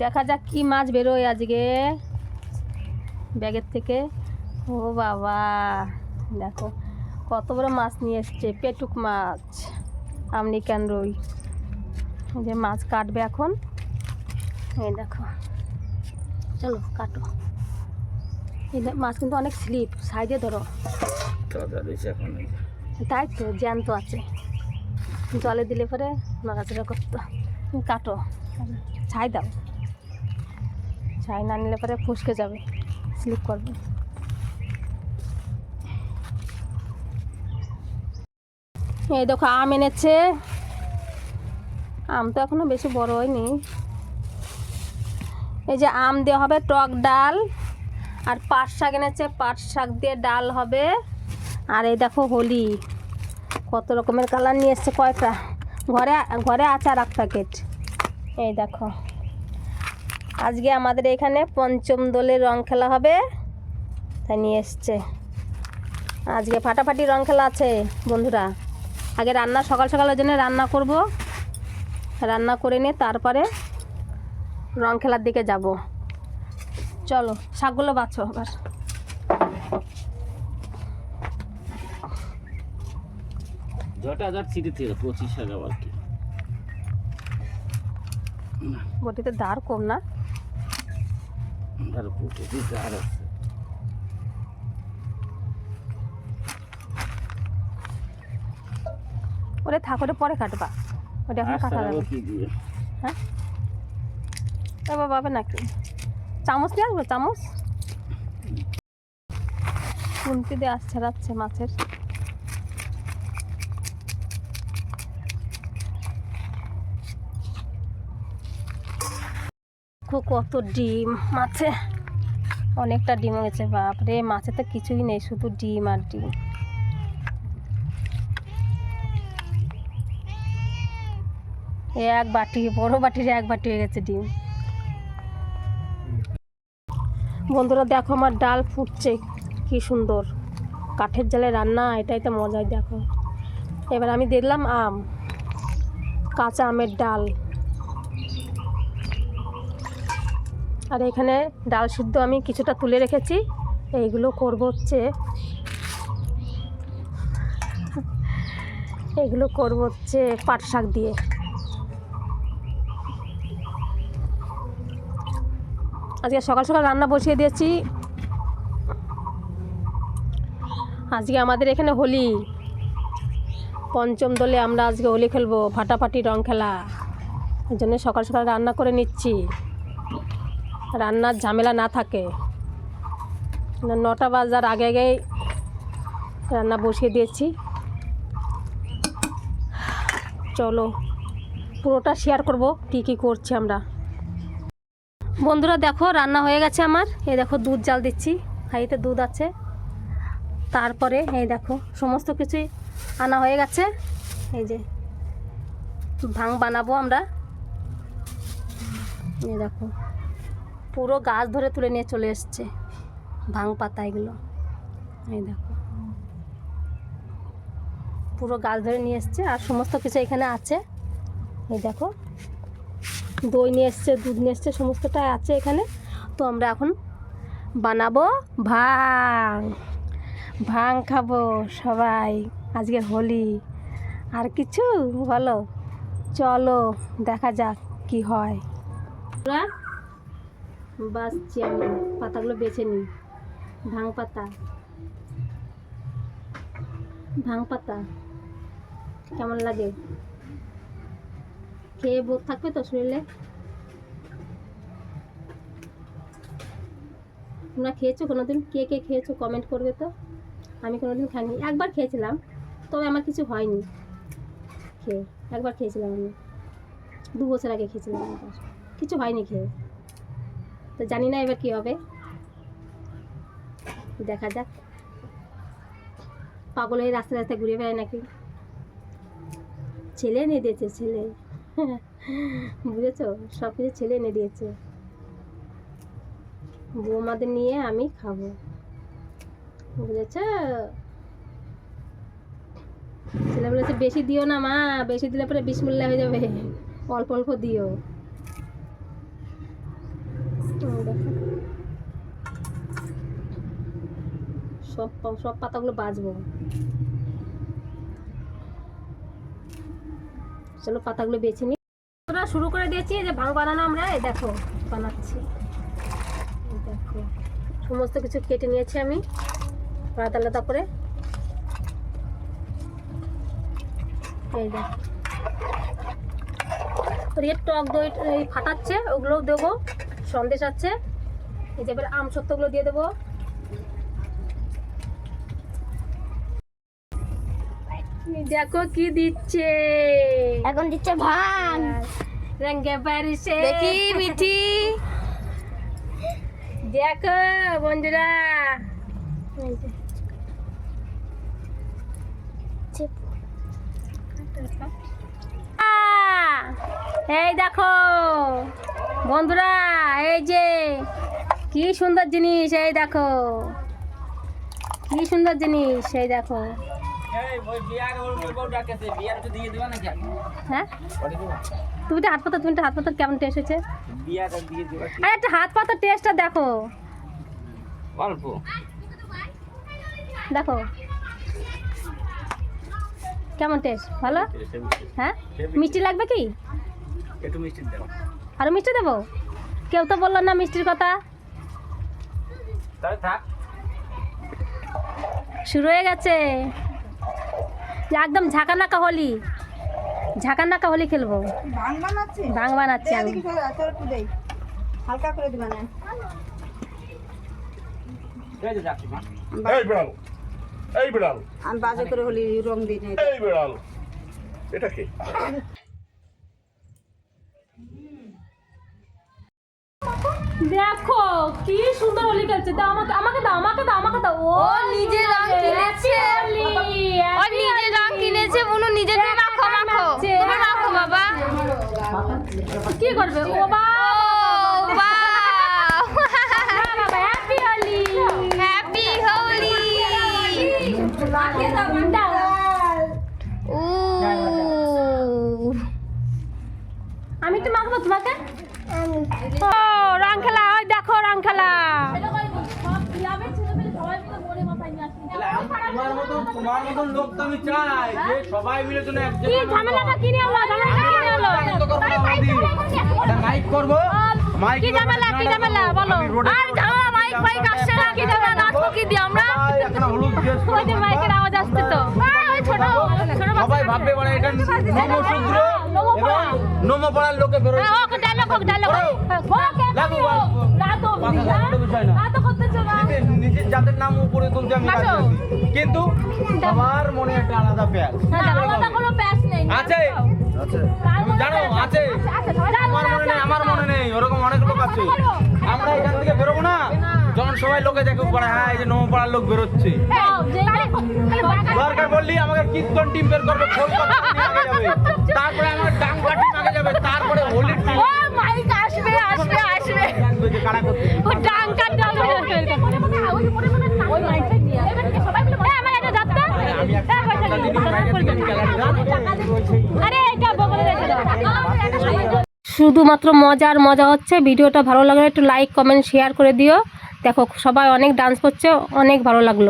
দেখা যাক কি মাছ বেরোয় আজকে ব্যাগের থেকে। ও বাবা দেখো কত বড় মাছ নিয়ে এসছে পেটুক মাছ আমনিকান রুই। এই যে মাছ কাটবে এখন। এই দেখো চলো কাটো। এই মাছ কিন্তু অনেক স্লিপ সাইডে ধরো। তাই তো জ্যান্ত আছে। জলে দিলে পরে নড়াচড়া করতো কাটো। ছাই দাও। ছাই না নিলে পরে ফুসকে যাবে। স্লিপ করবে। এই দেখো, আম এনেছে। আম তো এখনও বেশি বড় হয়নি। এই যে আম দেওয়া হবে টক ডাল। আর পাট শাক এনেছে। পাট শাক দিয়ে ডাল হবে। আর এই দেখো হোলি। কত রকমের কালার নিয়ে এসছে কয়টা? ঘরে ঘরে আছে আর এক প্যাকেট এই দেখো। আজকে আমাদের এখানে পঞ্চম দোলের রং খেলা হবে। তাই নিয়ে এসছে। আজকে ফাটাফাটি রং খেলা আছে, বন্ধুরা। আগে রান্না, সকাল সকালের জন্য রান্না করব। রান্না করে নিয়ে তারপরে রং খেলার দিকে যাব। চলো, শাকগুলো বাছো আবার। জটা হাজার ছিটে থেকে পঁচিশ টাকা আর কি? বটিতে দাঁড় কম না? আর পঁচিশ আর আছে। ওরে থাক ওটা পরে কাটবা। ওটা এখন আটশো কাটা যাবে। হ্যাঁ? এবার পাবে নাকি? চামচ নিয়ে আসব চামচ? খুন্তি দিয়ে আসছে রাখছে মাছের। খুব কত ডিম। মাছে অনেকটা ডিম হয়েছে, বাপরে, মাছে তো কিছুই নেই, শুধু ডিম আর ডিম। এক বাটি, বড় বাটির এক বাটি হয়ে গেছে ডিম। বন্ধুরা, দেখো আমার ডাল ফুটছে, কি সুন্দর। কাঠের জালে রান্না, এটাই তো মজাই, দেখো। এবার আমি দেখলাম আম, কাঁচা আমের ডাল। আর এখানে ডাল সিদ্ধ আমি কিছুটা তুলে রেখেছি। এইগুলো করব হচ্ছে এগুলো করব হচ্ছে পাট শাক দিয়ে। আজকে সকাল সকাল রান্না বসিয়ে দিয়েছি। আজকে আমাদের এখানে হোলি। পঞ্চম দলে আমরা আজকে হোলি খেলব, ফাটাফাটি রং খেলা। এই জন্য সকাল সকাল রান্না করে নিচ্ছি। রান্নার ঝামেলা না থাকে। নটা বাজার আগে আগেই রান্না বসিয়ে দিয়েছি। চলো, পুরোটা শেয়ার করব, কী কী করছি আমরা। বন্ধুরা, দেখো, রান্না হয়ে গেছে আমার। এই দেখো, দুধ জাল দিচ্ছি। হাঁড়িতে দুধ আছে। তারপরে, এই দেখো, সমস্ত কিছুই আনা হয়ে গেছে। এই যে, ভাং বানাবো আমরা। এই দেখো পুরো গাছ ধরে তুলে নিয়ে চলে এসছে। ভাং পাতা এগুলো। এই দেখো। পুরো গাছ ধরে নিয়ে এসছে আর সমস্ত কিছু এখানে আছে। এই দেখো। দই নিয়ে এসছে, দুধ নিয়ে এসছে, সমস্তটাই আছে এখানে। তো আমরা এখন বানাবো ভাং। ভাং খাব সবাই। আজকে হোলি। আর কিছু? বলো। চলো, দেখা যাক কি হয়। বাসছি আমি পাতাগুলো বেছে নিই। ভাং পাতা। ভাং পাতা। কেমন লাগে? খেয়ে বোধ থাকবে তো শরীরে? তোমরা খেয়েছো কোনোদিন? কে কে খেয়েছো কমেন্ট করবে তো? আমি কোনোদিন খাইনি। একবার খেয়েছিলাম, তবে আমার কিছু হয়নি। খেয়ে একবার খেয়েছিলাম আমি। দু বছর আগে খেয়েছিলাম কিছু হয়নি খেয়ে। তো জানি না এবার কী হবে। দেখা যাক। পাগল হয়ে রাস্তা রাস্তায় ঘুরে বেড়ায় নাকি? ছেলে এনে দিয়েছে, ছেলে। বুঝেছ? সব কিছু ছেলে এনে দিয়েছে। বৌমাদের নিয়ে আমি খাব। বুঝেছ? ছেলে বলেছে, বেশি দিও না মা, বেশি দিলে পরে বিসমুল্লা হয়ে যাবে। অল্প অল্প দিও। সব সব পাতাগুলো বাজবো। চলো পাতাগুলো বেছে নিই আমরা শুরু করে দিয়েছি যে ভাঙ বানানো আমরা দেখো, বানাচ্ছি। দেখো, সমস্ত কিছু কেটে নিয়েছি আমি, আলাদা আলাদা করে। এই দেখো। টক দই ফাটাচ্ছে, ওগুলোও দেবো। সন্দেশ আছে। এই যে এবার আম সত্ত্বগুলো দিয়ে দেবো। দেখো কি দিচ্ছে। এখন দিচ্ছে ভাঙ রঙে বারিশে। দেখি মিঠি। দেখো বন্ধুরা। এই দেখো। বন্ধুরা এই যে কি সুন্দর জিনিস এই দেখো। কি সুন্দর জিনিস এই দেখো। হ্যাঁ? তুমি তো হাত পাতা তুমি তো হাত পাতার কেমন টেস্ট হয়েছে? কি? আরে একটা হাত পাতার টেস্টটা দেখো। অল্প। দেখো। কেমন টেস্ট ভালো? হ্যাঁ? মিষ্টি লাগবে কি? একটু মিষ্টি দাও। আরও মিষ্টি দেবো? কেউ তো বলল না মিষ্টির কথা। শুরু হয়ে গেছে। যে একদম ঝাঁকানাকা হোলি। ঝাঁকানাকা হোলি খেলব। ভাঙ ভাং বানাচ্ছি আমি। হালকা করে দিবা না। এই যে যাচ্ছি মা। এই বিড়াল এই বিড়াল। আমি বাজে করে হলি রং দিই না এই বিড়াল। এটা কি? দেখো কি সুন্দর হোলি খেলছে। দাও আমাকে আমাকে দাও আমাকে দাও আমাকে দাও। ও নিজে রং কিনেছে। ও নিজে রং কিনেছে বুনু নিজে তুমি মাখো মাখো। তুমি মাখো বাবা। কি করবে? ও বা বাবা। হ্যাপি হোলি। হ্যাপি হোলি। দাও ও আমি তো মাখবো তোমাকে ও রং খেলা ওই দেখো রং খেলা মাইক করব মাইক ঝামেলা কি ঝামেলা বলো আর ঝামেলা মাইক আসছে না কি নাচবো কি দিয়ে আমরা? ওই যে মাইকের আওয়াজ আসছে তো। ওই ছোট ছোট সবাই ভাববে মানে এটা নমশূদ্র এবং নমপাড়ার লোকে বেরোয় হ্যাঁ, ওকে ডায়লগ হোক ডায়লগ হোক। লাগু রাত অবধি বিষয় না। রাত করতেছো না নিজের নিজের জাতের নাম উপরে তুলতে আমি কিন্তু আমার মনে একটা আলাদা প্যাস আলাদা কোনো প্যাচ নেই। আছে। জানো আছে। আমার মনে নেই আমার মনে নেই ওরকম অনেক লোক আছে। আমরা এখান থেকে বেরোবো না যখন সবাই লোকে দেখে পড়ে হ্যাঁ এই যে নমপাড়ার লোক বেরোচ্ছে। দরকার বললি, আমাকে কীর্তন টিম বের করবে তারপরে আমার আগে যাবে, তারপরে হোলি মাইক আসবে আসবে আসবে। আরে রেখে দাও। শুধুমাত্র মজার মজা হচ্ছে। ভিডিওটা ভালো লাগলে একটু লাইক কমেন্ট শেয়ার করে দিও। দেখো সবাই অনেক ডান্স করছে অনেক ভালো লাগল।